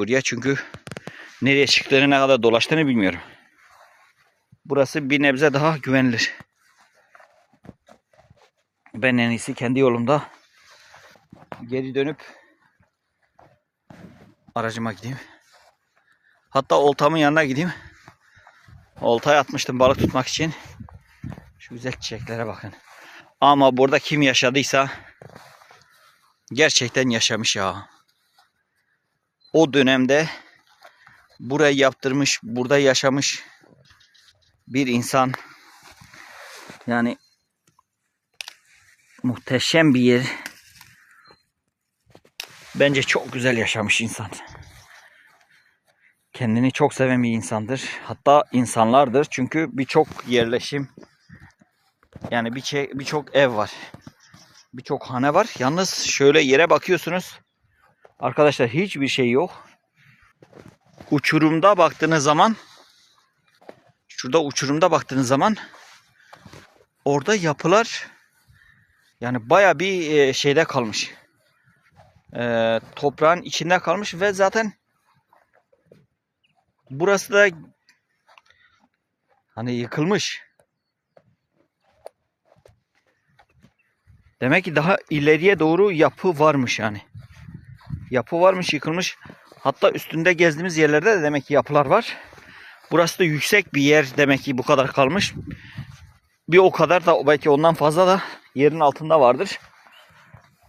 buraya çünkü nereye çıktığını ne kadar dolaştığını bilmiyorum. Burası bir nebze daha güvenilir. Ben en iyisi kendi yolumda geri dönüp aracıma gideyim. Hatta oltamın yanına gideyim. Oltaya atmıştım balık tutmak için. Şu güzel çiçeklere bakın. Ama burada kim yaşadıysa gerçekten yaşamış ya. O dönemde burayı yaptırmış, burada yaşamış bir insan. Yani muhteşem bir yer. Bence çok güzel yaşamış insan. Kendini çok seven bir insandır. Hatta insanlardır. Çünkü birçok yerleşim yani birçok birçok ev var. Birçok hane var. Yalnız şöyle yere bakıyorsunuz. Arkadaşlar hiçbir şey yok. Uçurumda baktığınız zaman şurada uçurumda baktığınız zaman orada yapılar yani baya bir e, şeyde kalmış. E, toprağın içinde kalmış ve zaten burası da hani yıkılmış. Demek ki daha ileriye doğru yapı varmış yani. Yapı varmış yıkılmış. Hatta üstünde gezdiğimiz yerlerde de demek ki yapılar var. Burası da yüksek bir yer demek ki bu kadar kalmış. Bir o kadar da belki ondan fazla da yerin altında vardır.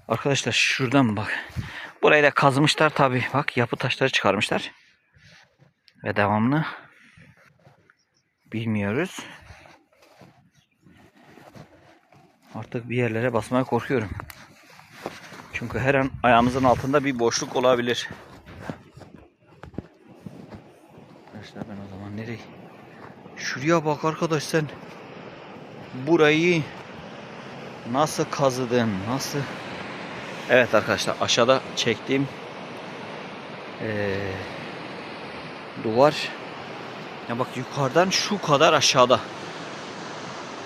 Arkadaşlar şuradan bak. Burayı da kazmışlar tabi. Bak yapı taşları çıkarmışlar. Ve devamını bilmiyoruz. Artık bir yerlere basmaya korkuyorum. Çünkü her an ayağımızın altında bir boşluk olabilir. Arkadaşlar ben o zaman nereye? Şuraya bak arkadaş sen. Burayı nasıl kazıdın? Nasıl? Evet arkadaşlar aşağıda çektiğim eee, duvar ya bak yukarıdan şu kadar aşağıda.